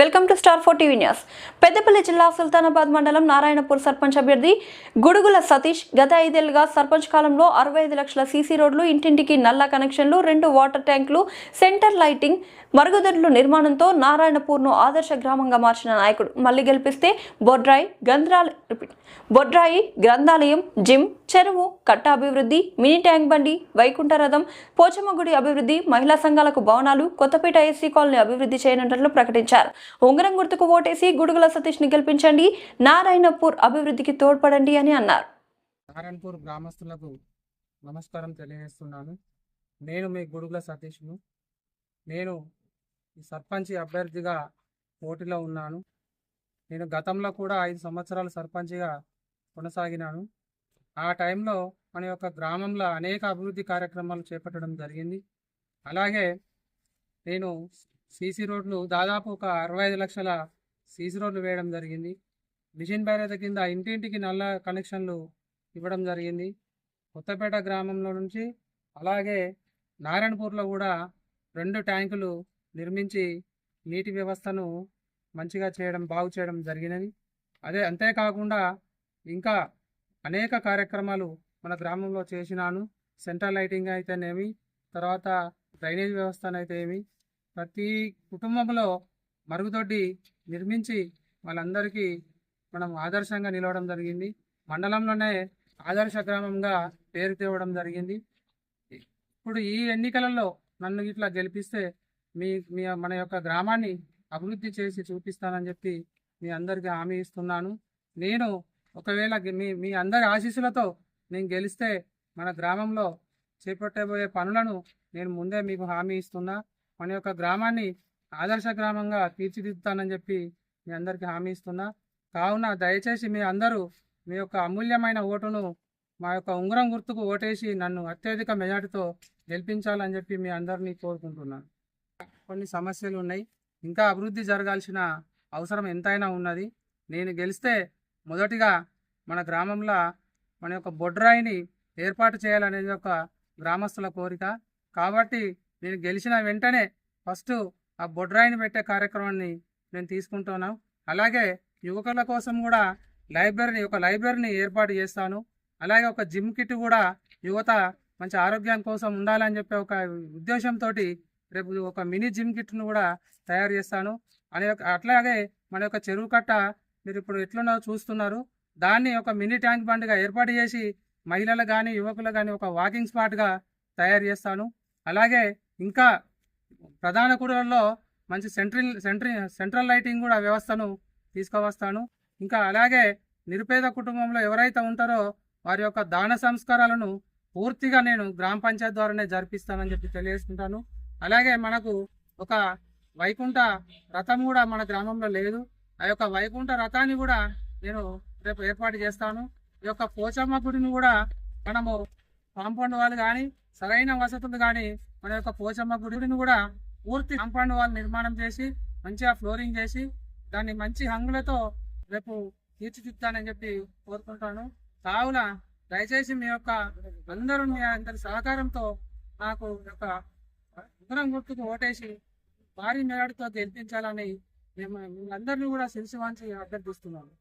Welcome to star four TV news. Peddapalli జిల్లా సుల్తానాబాద్ మండలం నారాయణపూర్ సర్పంచ్ అభ్యర్థి గుడుగుల సతీష్ గత ఐదేళ్ళుగా సర్పంచ్ కాలంలో అరవై ఐదు లక్షల సీసీ రోడ్లు ఇంటింటికి నల్ల కనెక్షన్లు రెండు వాటర్ ట్యాంకులు సెంటర్ లైటింగ్ మరుగుదొడ్లు నిర్మాణంతో నారాయణపూర్ను ఆదర్శ గ్రామంగా మార్చిన నాయకుడు. మళ్ళీ గెలిపిస్తే బొడ్రాయి గంధ్రాల బొడ్రాయి గ్రంథాలయం జిమ్ చెరువు కట్ట అభివృద్ధి మినీ ట్యాంక్ బండి వైకుంఠ రథం పోచమ్మ గుడి అభివృద్ధి మహిళా సంఘాలకు భవనాలు కొత్తపేట ఎస్సీ కాలనీ అభివృద్ధి చేయనున్నట్లు ప్రకటించారు. ఉంగరం గుర్తుకు ఓటేసి గుడుగుల సతీష్ని గెలిపించండి నారాయణపూర్ అభివృద్ధికి తోడ్పడండి అని అన్నారు. నారాయణపూర్ గ్రామస్తులకు నమస్కారం తెలియజేస్తున్నాను. నేను మీ గుడుగుల సతీష్ను నేను సర్పంచ్ అభ్యర్థిగా పోటీలో ఉన్నాను. నేను గతంలో కూడా ఐదు సంవత్సరాలు సర్పంచ్గా కొనసాగినాను. ఆ టైంలో మన యొక్క గ్రామంలో అనేక అభివృద్ధి కార్యక్రమాలు చేపట్టడం జరిగింది. అలాగే నేను సీసీ రోడ్లు దాదాపు ఒక అరవై ఐదు లక్షల సీసీ రోడ్లు వేయడం జరిగింది. మిషన్ భైరత కింద ఇంటింటికి నల్ల కనెక్షన్లు ఇవ్వడం జరిగింది. కొత్తపేట గ్రామంలో నుంచి అలాగే నారాయణపూర్లో కూడా రెండు ట్యాంకులు నిర్మించి నీటి వ్యవస్థను మంచిగా చేయడం బాగు చేయడం జరిగినది. అదే అంతేకాకుండా ఇంకా అనేక కార్యక్రమాలు మన గ్రామంలో చేసినాను. సెంట్రల్ లైటింగ్ అయితేనేమి తర్వాత డ్రైనేజ్ వ్యవస్థనైతే అయితే ఏమి ప్రతి కుటుంబంలో మరుగుదొడ్డి నిర్మించి వాళ్ళందరికీ మనం ఆదర్శంగా నిలవడం జరిగింది. మండలంలోనే ఆదర్శ గ్రామంగా పేరు తేవడం జరిగింది. ఇప్పుడు ఈ ఎన్నికలలో నన్ను ఇట్లా గెలిపిస్తే మీ మీ మన యొక్క గ్రామాన్ని అభివృద్ధి చేసి చూపిస్తానని చెప్పి మీ అందరికీ హామీ ఇస్తున్నాను. నేను ఒకవేళ మీ మీ అందరి ఆశీస్సులతో నేను గెలిస్తే మన గ్రామంలో చేపట్టబోయే పనులను నేను ముందే మీకు హామీ ఇస్తున్నా. మన యొక్క గ్రామాన్ని ఆదర్శ గ్రామంగా తీర్చిదిద్దుతానని చెప్పి మీ అందరికీ హామీ ఇస్తున్నా. కావున దయచేసి మీ అందరూ మీ యొక్క అమూల్యమైన ఓటును మా యొక్క ఉంగరం గుర్తుకు ఓటేసి నన్ను అత్యధిక మెజార్టీతో గెలిపించాలని చెప్పి మీ అందరినీ కోరుకుంటున్నాను. కొన్ని సమస్యలు ఉన్నాయి. ఇంకా అభివృద్ధి జరగాల్సిన అవసరం ఎంతైనా ఉన్నది. నేను గెలిస్తే మొదటిగా మన గ్రామంలో మన యొక్క బొడ్రాయిని ఏర్పాటు చేయాలనేది ఒక గ్రామస్తుల కోరిక. కాబట్టి నేను గెలిచిన వెంటనే ఫస్ట్ ఆ బొడ్రాయిని పెట్టే కార్యక్రమాన్ని నేను తీసుకుంటున్నాను అలాగే యువకుల కోసం కూడా లైబ్రరీని ఒక లైబ్రరీని ఏర్పాటు చేస్తాను. అలాగే ఒక జిమ్ కిట్ కూడా యువత మంచి ఆరోగ్యం కోసం ఉండాలని చెప్పే ఒక ఉద్దేశంతో రేపు ఒక మినీ జిమ్ కిట్ను కూడా తయారు చేస్తాను. అనే అట్లాగే మన యొక్క చెరువు కట్ట మీరు ఇప్పుడు ఎట్లున్నో చూస్తున్నారు. దాన్ని ఒక మినీ ట్యాంక్ బండ్గా ఏర్పాటు చేసి మహిళలు కానీ యువకులు కానీ ఒక వాకింగ్ స్పాట్గా తయారు చేస్తాను. అలాగే ఇంకా ప్రధాన కూడలలో మంచి సెంట్రల్ సెంట్రీ సెంట్రల్ లైటింగ్ కూడా వ్యవస్థను తీసుకువస్తాను. ఇంకా అలాగే నిరుపేద కుటుంబంలో ఎవరైతే ఉంటారో వారి యొక్క దాన సంస్కారాలను పూర్తిగా నేను గ్రామ పంచాయతీ ద్వారానే జరిపిస్తానని చెప్పి తెలియజేసుకుంటాను. అలాగే మనకు ఒక వైకుంఠ రథం కూడా మన గ్రామంలో లేదు. ఆ యొక్క వైకుంఠ రథాన్ని కూడా నేను రేపు ఏర్పాటు చేస్తాను. ఈ యొక్క పోచమ్మ గుడిని కూడా మనము కాంపౌండ్ వాళ్ళు కానీ సరైన వసతులు కానీ మన యొక్క పోచమ్మ గుడిని కూడా పూర్తి కాంపౌండ్ వాళ్ళు నిర్మాణం చేసి మంచిగా ఫ్లోరింగ్ చేసి దాన్ని మంచి హంగులతో రేపు తీర్చిదిద్దానని చెప్పి కోరుకుంటాను. కావున దయచేసి మీ యొక్క అందరూ మీ అందరి సహకారంతో నాకు యొక్క ఉగ్రం గుర్తుకు ఓటేసి భారీ మెజార్టీతో గెలిపించాలని మేము అందరినీ కూడా శిరసి వాంచి అభ్యర్థిస్తున్నాను